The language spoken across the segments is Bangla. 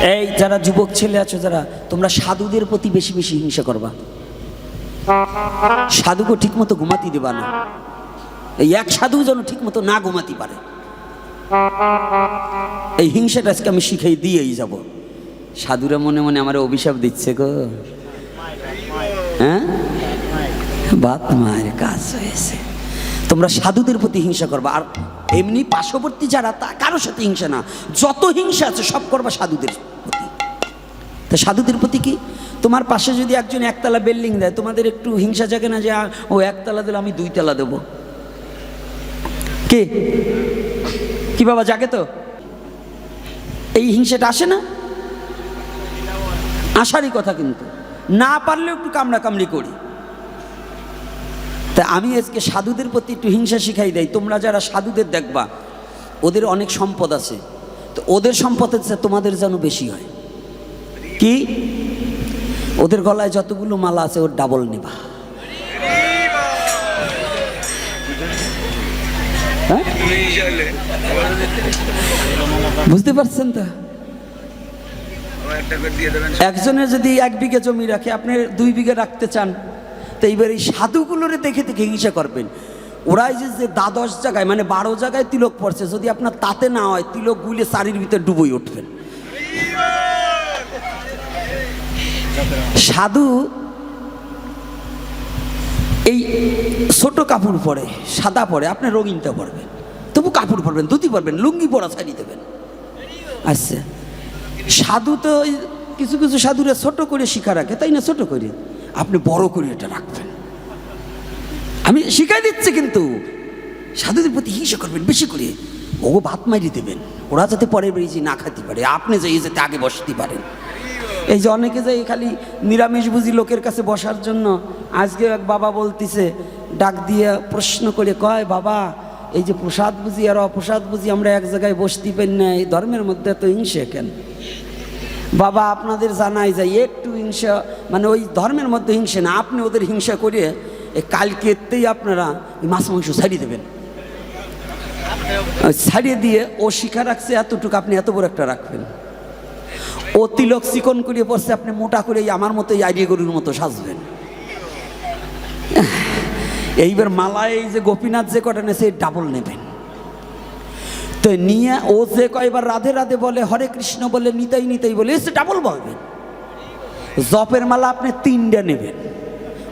এই যারা যুবক ছেলে আছো, যারা, তোমরা সাধুদের প্রতি বেশি বেশি হিংসা করবা। সাধুকে ঠিক মতো ঘুমাতে দেবা না। এই এক সাধু যেন ঠিক মতো না ঘুমাতে পারে। এই হিংসাটা আজকে আমি শিখাই দিয়েই যাব। সাধুরা মনে মনে আমার অভিশাপ দিচ্ছে গো। হ্যাঁ? বাত মায়ের কাজ হয়েছে। তোমরা সাধুদের প্রতি হিংসা করবা। আর এমনি পার্শ্ববর্তী যারা, তা কারোর সাথে হিংসা না। যত হিংসা আছে, সব করবা সাধুদের প্রতি। তা সাধুদের প্রতি কি? তোমার পাশে যদি একজন একতলা বিল্ডিং দেয়, তোমাদের একটু হিংসা জাগে না যে ও একতলা দিলে আমি দুইতলা দেবো? কে? কি বাবা, জাগে তো? এই হিংসাটা আসে না? আসারই কথা কিন্তু। না পারলেও একটু কামড়াকামড়ি করি। তা আমি আজকে সাধুদের প্রতি একটু হিংসা শিখাই দেয় তোমরা যারা সাধুদের দেখবা, ওদের অনেক সম্পদ আছে। তো ওদের সম্পদের চেয়ে তোমাদের যেন বেশি হয়। কি? ওদের গলায় যতগুলো মালা আছে, ওর ডাবল নেবা। হ্যাঁ? বুঝতে পারছেন তো? একজনের যদি এক বিঘে জমি রাখে, আপনি দুই বিঘে রাখতে চান তো এইবার এই সাধুগুলোরে দেখে দেখে হিংসা করবেন। ওরাই যে যে দ্বাদশ জায়গায় মানে বারো জায়গায় তিলক পড়ছে, যদি আপনার তাতে না হয়, তিলক গুলে চারির ভিতরে ডুবই উঠবেন। সাধু এই ছোট কাপড় পরে, সাদা পরে আপনি রঙিনটা পরবেন। তবু কাপড় পরবেন, ধুতি পরবেন, লুঙ্গি পরা ছাড়ি দেবেন। আচ্ছা। সাধু তো কিছু কিছু সাধুরা ছোট করে শিখা রাখে, তাই না? ছোট করে। আপনি বড় করে এটা রাখবেন। আমি শিখাই দিচ্ছি কিন্তু। সাধুদের প্রতি হিংসা করবেন, বেশি করে। ও ভাত মারি দেবেন। ওরা যাতে পরে বেরিয়েছি না খাতে পারে, আপনি যাই যাতে আগে বসতে পারেন। এই যে অনেকে যাই খালি নিরামিষ বুঝি লোকের কাছে বসার জন্য আজকে এক বাবা বলতিছে, ডাক দিয়ে প্রশ্ন করে কয়, বাবা, এই যে প্রসাদ বুঝি আর অপ্রসাদ বুঝি আমরা এক জায়গায় বসতে পারি না, এই ধর্মের মধ্যে এত হিংসে কেন? বাবা আপনাদের জানাই যায়, একটু হিংসা মানে ওই ধর্মের মধ্যে হিংসা না, আপনি ওদের হিংসা করে এই কালকেতেই আপনারা মাছ মাংস ছাড়িয়ে দেবেন। ছাড়িয়ে দিয়ে ও শিখা রাখছে, এতটুকু আপনি এত বড় একটা রাখবেন। ও তিলক চিকন করিয়ে পড়ছে, আপনি মোটা করে আমার মতো এই আইডিয়া গরুর মতো সাজবেন। এইবার মালায় যে গোপীনাথ যে কটা নেছে ডাবল নেবেন। তো নিয়ে ও যে কয়বার রাধে রাধে বলে, হরে কৃষ্ণ বলে, নিতাই নিতাই বলে, এসে ডাবল বলবেন জপের মালা আপনি তিনটা নেবেন।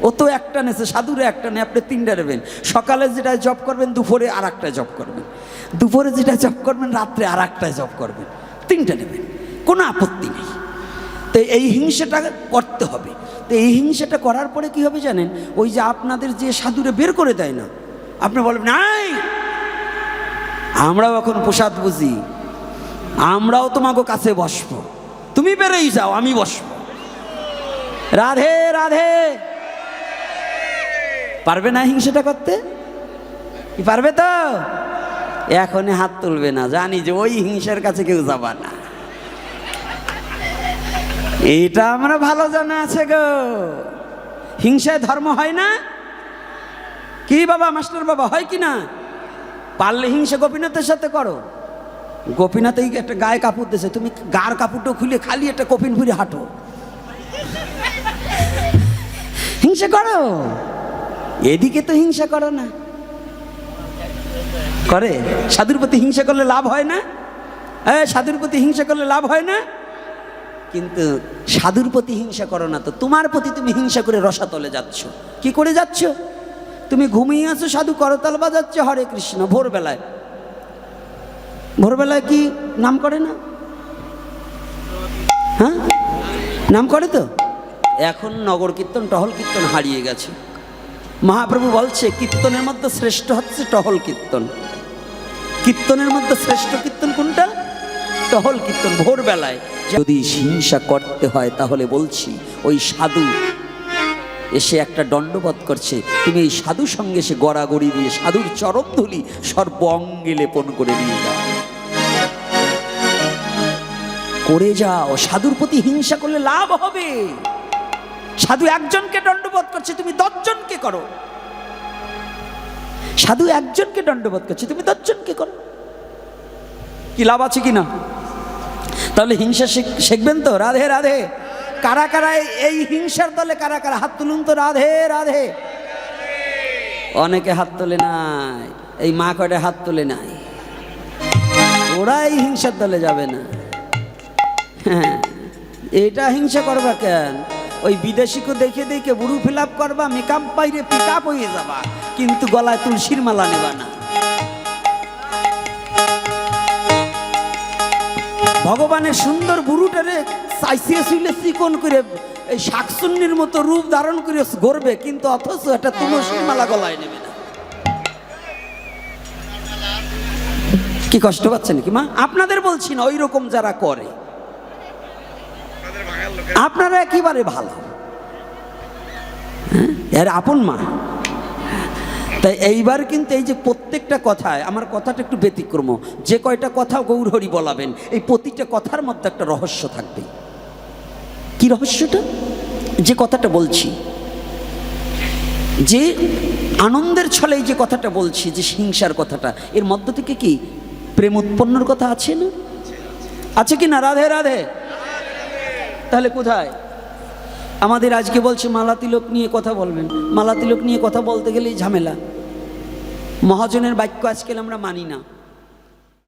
ও তো একটা নেছে, সাধুরে একটা নেই আপনি তিনটা নেবেন। সকালে যেটা জব করবেন, দুপুরে আর একটা জব করবেন। দুপুরে যেটা জব করবেন, রাত্রে আর একটা জব করবেন। তিনটা নেবেন, কোনো আপত্তি নেই। তো এই হিংসাটা করতে হবে। তো এই হিংসাটা করার পরে কি হবে জানেন? ওই যে আপনাদের যে সাধুরে বের করে দেয় না, আপনি বলবেন নাই আমরাও এখন প্রসাদ বুঝি। আমরাও তোমাকে কাছে বসবো। তুমি বেরোই যাও, আমি বসবো। রাধে রাধে। পারবে না হিংসাটা করতে? কি পারবে তো? এখনই হাত তুলবে না, জানি যে ওই হিংসার কাছে কেউ যাবা না। এটা আমরা ভালো জানা আছে গো। হিংসায় ধর্ম হয় না? কি বাবা, মাস্টার বাবা, হয় কি না? পারলে হিংসা গোপীনাথের সাথে করো। গোপীনাথ এই একটা গায়ে কাপড় দিয়েছে, তুমি গার কাপড়টা খুলে খালি একটা কপিন ফুরে হাঁটো। হিংসা করো। এদিকে তো হিংসা করো না। করে? সাধুর প্রতি হিংসা করলে লাভ হয় না? হ্যাঁ সাধুর প্রতি হিংসা করলে লাভ হয় না? কিন্তু সাধুর প্রতি হিংসা করো না তো, তোমার প্রতি তুমি হিংসা করে রসাতলে যাচ্ছ। কি করে যাচ্ছ? তুমি ঘুমিয়ে আছো, সাধু করতাল বাজাচ্ছে, হরে কৃষ্ণ। ভোরবেলায়। ভোরবেলায় কি নাম করে না? হ্যাঁ? নাম করে তো? এখন নগর কীর্তন, টহল কীর্তন হারিয়ে গেছে। মহাপ্রভু বলছে, কীর্তনের মধ্যে শ্রেষ্ঠ হচ্ছে টহল কীর্তন। কীর্তনের মধ্যে শ্রেষ্ঠ কীর্তন কোনটা? টহল কীর্তন, ভোরবেলায়। যদি হিংসা করতে হয়, তাহলে বলছি, ওই সাধু এসে একটা দণ্ডবোধ করছে। তুমি এই সাধু সঙ্গে সে গড়াগড়ি দিয়ে সাধুর চরম ধুলি সর্ব অঙ্গে লেপন করে নিয়ে যাও। করে যাও। সাধুর প্রতি হিংসা করলে লাভ হবে। সাধু একজনকে দণ্ডবোধ করছে, তুমি দশজনকে করো। সাধু একজনকে দণ্ডবোধ করছে, তুমি দশজনকে করো। কি লাভ আছে কি না তাহলে হিংসা শিখ- শিখবেন তো? রাধে রাধে। কারা কারা এই- হিংসার দলে কারা কারা? হাত তুলুন তো রাধে রাধে। অনেকে হাত তোলে নাই, এই মা কয়টা হাত তোলে নাই। ওরা এই হিংসার দলে যাবে না। হ্যাঁ এটা হিংসা করবা কেন? ওই বিদেশিকে দেখে দেখে বুড়ু ফিল আপ করবা, মেকআপ বাইরে পিক আপ হয়ে যাবা, কিন্তু গলায় তুলসীর মালা নেবা না। ভগবানের সুন্দর বুড়ুটারে চিকন করে শাকসুন্নির মতো রূপ ধারণ করে গড়বে? কিন্তু অথচ একটা তুলসীর মালা গলায় নেবে না। কি কষ্ট পাচ্ছেন কি মা? আপনাদের বলছি না ওই রকম যারা করে। আপনারা একেবারে ভালো। হ্যাঁ? এর আপন মা। তাই এইবার কিন্তু এই যে প্রত্যেকটা কথায়, আমার কথাটা একটু ব্যতিক্রম। যে কয়টা কথা গৌরহরি বলাবেন, এই প্রতিটা কথার মধ্যে একটা রহস্য থাকবে। কি রহস্যটা? যে কথাটা বলছি। যে আনন্দের ছলে যে কথাটা বলছি, যে হিংসার কথাটা, এর মধ্য থেকে কি প্রেম উৎপন্নর কথা আছে না? আছে কি না? রাধে রাধে। তাহলে কোথায়? আমাদের আজকে বলছে মালা তিলক নিয়ে কথা বলবেন। মালা তিলক নিয়ে কথা বলতে গেলেই ঝামেলা। মহাজনের বাক্য আজকাল আমরা মানি না।